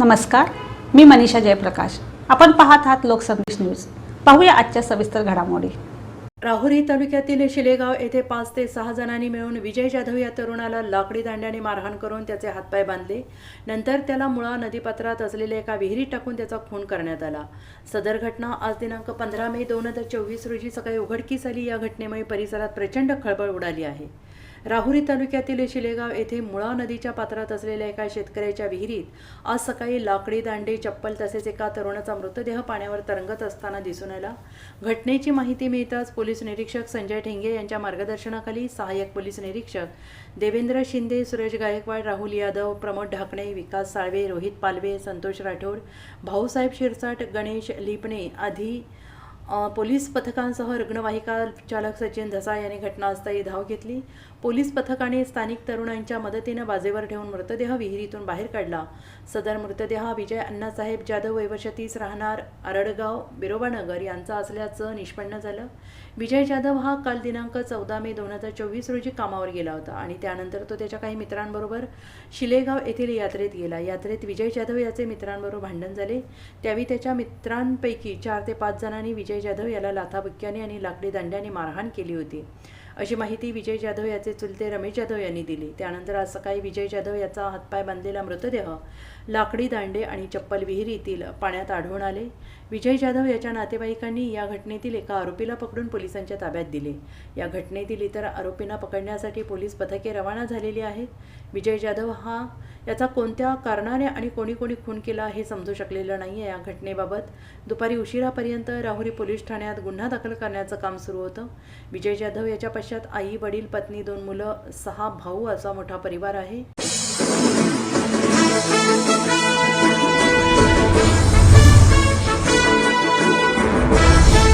नमस्कार मी मनीषा जयप्रकाश. आपण पाहत आहात लोकसंदेश न्यूज. पाहूया आजच्या सविस्तर घडामोडी. राहुरी तालुक्यातील शिलेगाव येथे पाच ते सहा जणांनी मिळून विजय जाधव या तरुणाला लाकडी दांड्याने मारहाण करून त्याचे हातपाय बांधले. नंतर त्याला मुळा नदीपात्रात असलेल्या एका विहिरीत टाकून त्याचा खून करण्यात आला. सदर घटना आज दिनांक पंधरा मे दोन हजार चोवीस रोजी सकाळी उघडकीस आली. या घटनेमुळे परिसरात प्रचंड खळबळ उडाली आहे. राहुरी तालुक्यातील शिलेगाव येथे मुळा नदीच्या पात्रात असलेल्या एका शेतकऱ्याच्या विहिरीत आज सकाळी लाकडी दांडे चप्पल तसेच एका तरुणाचा मृतदेह पाण्यावर तरंगत असताना दिसून आला. घटनेची माहिती मिळताच पोलीस निरीक्षक संजय ठेंगे यांच्या मार्गदर्शनाखाली सहाय्यक पोलीस निरीक्षक देवेंद्र शिंदे सुरेश गायकवाड राहुल यादव प्रमोद ढाकणे विकास साळवे रोहित पालवे संतोष राठोड भाऊसाहेब शिरसाट गणेश लिपणे आधी पोलीस पथकांसह रुग्णवाहिका चालक सचिन धसा यांनी घटनास्थळी धाव घेतली. पोलीस पथकाने स्थानिक तरुणांच्या मदतीनं बाजेवर ठेवून मृतदेह विहिरीतून बाहेर काढला. सदर मृतदेह हा विजय अण्णासाहेब जाधव वयवर्ष तीस राहणार आरडगाव बिरोबानगर यांचा असल्याचं निष्पन्न झालं. विजय जाधव हा काल दिनांक चौदा मे दोन हजार चोवीस रोजी कामावर गेला होता आणि त्यानंतर तो त्याच्या काही मित्रांबरोबर शिलेगाव येथील यात्रेत गेला. यात्रेत विजय जाधव याचे मित्रांबरोबर भांडण झाले. त्यावेळी त्याच्या मित्रांपैकी चार ते पाच जणांनी विजय जाधव याला लाथाबुक्क्याने आणि लाकडी दांड्याने मारहाण केली होती. अशी माहिती विजय जाधव याचे चुलते रमेश जाधव यांनी दिली. त्यानंतर आज सकाळी विजय जाधव याचा हातपाय बांधलेला मृतदेह लाकडी दांडे आणि चप्पल विहिरीतील पाण्यात आढळून आले. विजय जाधव याच्या नातेवाईकांनी या घटनेतील एका आरोपीला पकडून पोलिसांच्या ताब्यात दिले. या घटनेतील इतर आरोपींना पकडण्यासाठी पोलीस पथके रवाना झालेली आहेत. विजय जाधव हा याचा कोणत्या कारणाने आणि कोणी कोणी खून केला हे समजू शकलेलं नाही आहे या घटनेबाबत. दुपारी उशिरापर्यंत राहुरी पोलीस ठाण्यात गुन्हा दाखल करण्याचं काम सुरू होतं. विजय जाधव याच्या वर्षात आई वडील पत्नी दोन मुलं सहा भाऊ असा मोठा परिवार आहे.